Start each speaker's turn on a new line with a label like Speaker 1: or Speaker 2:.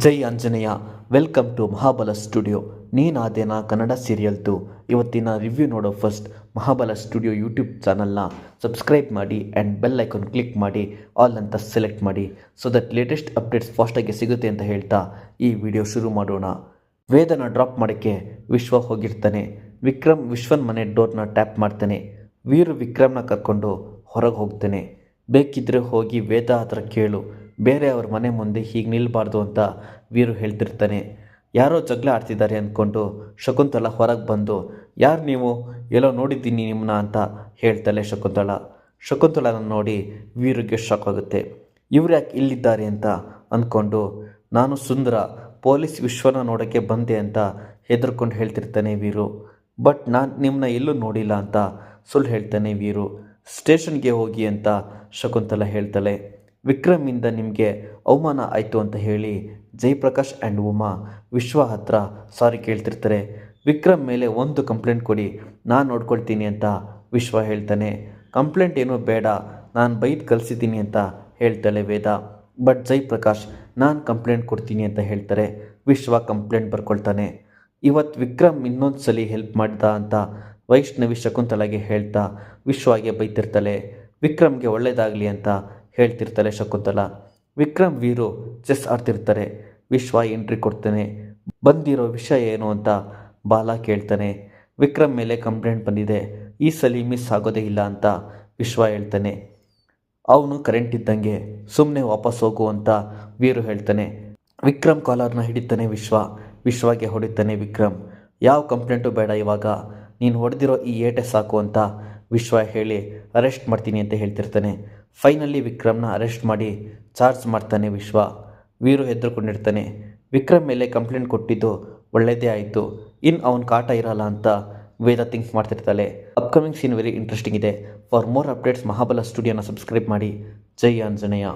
Speaker 1: Jai Anjaneya, welcome to Mahabala studio. Neenadene Kannada ಸೀರಿಯಲ್ದು ಇವತ್ತಿನ review ನೋಡೋ first Mahabala studio YouTube ಚಾನಲ್ನ subscribe ಮಾಡಿ and bell icon click ಮಾಡಿ all ಅಂತ ಸೆಲೆಕ್ಟ್ ಮಾಡಿ ಸೊ ದಟ್ ಲೇಟೆಸ್ಟ್ ಅಪ್ಡೇಟ್ಸ್ ಫಾಸ್ಟಾಗಿ ಸಿಗುತ್ತೆ ಅಂತ ಹೇಳ್ತಾ ಈ ವಿಡಿಯೋ ಶುರು ಮಾಡೋಣ. ವೇದನ ಡ್ರಾಪ್ ಮಾಡೋಕ್ಕೆ ವಿಶ್ವ ಹೋಗಿರ್ತಾನೆ. ವಿಕ್ರಮ್ ವಿಶ್ವನ್ ಮನೆ ಡೋರ್ನ ಟ್ಯಾಪ್ ಮಾಡ್ತಾನೆ. ವೀರು ವಿಕ್ರಮ್ನ ಕರ್ಕೊಂಡು ಹೊರಗೆ ಹೋಗ್ತಾನೆ. ಬೇಕಿದ್ದರೆ ಹೋಗಿ ವೇದ ಹತ್ರ ಕೇಳು. ಬೇರೆ ಅವ್ರ ಮನೆ ಮುಂದೆ ಹೀಗೆ ನಿಲ್ಲಬಾರ್ದು ಅಂತ ವೀರು ಹೇಳ್ತಿರ್ತಾನೆ. ಯಾರೋ ಜಗಳ ಆಡ್ತಿದ್ದಾರೆ ಅಂದ್ಕೊಂಡು ಶಕುಂತಲ ಹೊರಗೆ ಬಂದು, ಯಾರು ನೀವು? ಎಲ್ಲೋ ನೋಡಿದ್ದೀನಿ ನಿಮ್ಮನ್ನ ಅಂತ ಹೇಳ್ತಾಳೆ ಶಕುಂತಳ ಶಕುಂತಳನ ನೋಡಿ ವೀರಿಗೆ ಶಾಕ್ ಆಗುತ್ತೆ. ಇವ್ರು ಯಾಕೆ ಇಲ್ಲಿದ್ದಾರೆ ಅಂತ ಅಂದ್ಕೊಂಡು ನಾನು ಸುಂದರ, ಪೊಲೀಸ್ ವಿಶ್ವನ ನೋಡೋಕ್ಕೆ ಬಂದೆ ಅಂತ ಹೆದರ್ಕೊಂಡು ಹೇಳ್ತಿರ್ತಾನೆ ವೀರು. ಬಟ್ ನಾನು ನಿಮ್ಮನ್ನ ಎಲ್ಲೂ ನೋಡಿಲ್ಲ ಅಂತ ಸುಳ್ಳು ಹೇಳ್ತಾನೆ ವೀರು. ಸ್ಟೇಷನ್ಗೆ ಹೋಗಿ ಅಂತ ಶಕುಂತಲ ಹೇಳ್ತಾಳೆ. ವಿಕ್ರಮಿಂದ ನಿಮಗೆ ಅವಮಾನ ಆಯಿತು ಅಂತ ಹೇಳಿ ಜಯಪ್ರಕಾಶ್ ಆ್ಯಂಡ್ ಉಮಾ ವಿಶ್ವ ಹತ್ರ ಸಾರಿ ಕೇಳ್ತಿರ್ತಾರೆ. ವಿಕ್ರಮ್ ಮೇಲೆ ಒಂದು ಕಂಪ್ಲೇಂಟ್ ಕೊಡಿ, ನಾನು ನೋಡ್ಕೊಳ್ತೀನಿ ಅಂತ ವಿಶ್ವ ಹೇಳ್ತಾನೆ. ಕಂಪ್ಲೇಂಟ್ ಏನೂ ಬೇಡ, ನಾನು ಬೈದು ಕಲಿಸಿದ್ದೀನಿ ಅಂತ ಹೇಳ್ತಾಳೆ ವೇದ. ಬಟ್ ಜಯಪ್ರಕಾಶ್, ನಾನು ಕಂಪ್ಲೇಂಟ್ ಕೊಡ್ತೀನಿ ಅಂತ ಹೇಳ್ತಾರೆ. ವಿಶ್ವ ಕಂಪ್ಲೇಂಟ್ ಬರ್ಕೊಳ್ತಾನೆ. ಇವತ್ತು ವಿಕ್ರಮ್ ಇನ್ನೊಂದು ಸಲ ಹೆಲ್ಪ್ ಮಾಡ್ದ ಅಂತ ವೈಷ್ಣವಿ ಶಕುಂತಲಾಗೆ ಹೇಳ್ತಾ ವಿಶ್ವಾಗೆ ಬೈತಿರ್ತಾಳೆ. ವಿಕ್ರಮ್ಗೆ ಒಳ್ಳೆಯದಾಗಲಿ ಅಂತ ಹೇಳ್ತಿರ್ತಾಳೆ ಶಕುಂತಲ. ವಿಕ್ರಮ್ ವೀರು ಚೆಸ್ ಆಡ್ತಿರ್ತಾರೆ. ವಿಶ್ವ ಎಂಟ್ರಿ ಕೊಡ್ತಾನೆ. ಬಂದಿರೋ ವಿಷಯ ಏನು ಅಂತ ಬಾಲ ಕೇಳ್ತಾನೆ. ವಿಕ್ರಮ್ ಮೇಲೆ ಕಂಪ್ಲೇಂಟ್ ಬಂದಿದೆ. ಈ ಸಲ ಮಿಸ್ ಆಗೋದೇ ಇಲ್ಲ ಅಂತ ವಿಶ್ವ ಹೇಳ್ತಾನೆ. ಅವನು ಕರೆಂಟ್ ಇದ್ದಂಗೆ ಸುಮ್ಮನೆ ವಾಪಸ್ ಹೋಗು ಅಂತ ವೀರು ಹೇಳ್ತಾನೆ. ವಿಕ್ರಮ್ ಕಾಲರ್ನ ಹಿಡಿತಾನೆ ವಿಶ್ವ. ವಿಶ್ವಗೆ ಹೊಡಿತಾನೆ ವಿಕ್ರಮ್. ಯಾವ ಕಂಪ್ಲೇಂಟು ಬೇಡ ಇವಾಗ. ನೀನು ಹೊಡೆದಿರೋ ಈ ಏಟೆ ಸಾಕು ಅಂತ ವಿಶ್ವ ಹೇಳಿ ಅರೆಸ್ಟ್ ಮಾಡ್ತೀನಿ ಅಂತ ಹೇಳ್ತಿರ್ತಾನೆ. ಫೈನಲಿ ವಿಕ್ರಮ್ನ ಅರೆಸ್ಟ್ ಮಾಡಿ ಚಾರ್ಜ್ ಮಾಡ್ತಾನೆ ವಿಶ್ವ. ವೀರು ಹೆದರ್ಕೊಂಡಿರ್ತಾನೆ. ವಿಕ್ರಮ್ ಮೇಲೆ ಕಂಪ್ಲೇಂಟ್ ಕೊಟ್ಟಿದ್ದು ಒಳ್ಳೆಯದೇ ಆಯಿತು. ಇನ್ ಅವನ ಕಾಟ ಇರಲ್ಲ ಅಂತ ವೇದ ಥಿಂಕ್ ಮಾಡ್ತಿರ್ತಾಳೆ. ಅಪ್ಕಮಿಂಗ್ ಸೀನ್ ವೆರಿ ಇಂಟ್ರೆಸ್ಟಿಂಗ್ ಇದೆ. ಫಾರ್ ಮೋರ್ ಅಪ್ಡೇಟ್ಸ್ ಮಹಾಬಲ ಸ್ಟುಡಿಯೋನ ಸಬ್ಸ್ಕ್ರೈಬ್ ಮಾಡಿ. ಜೈ ಆಂಜನೇಯ.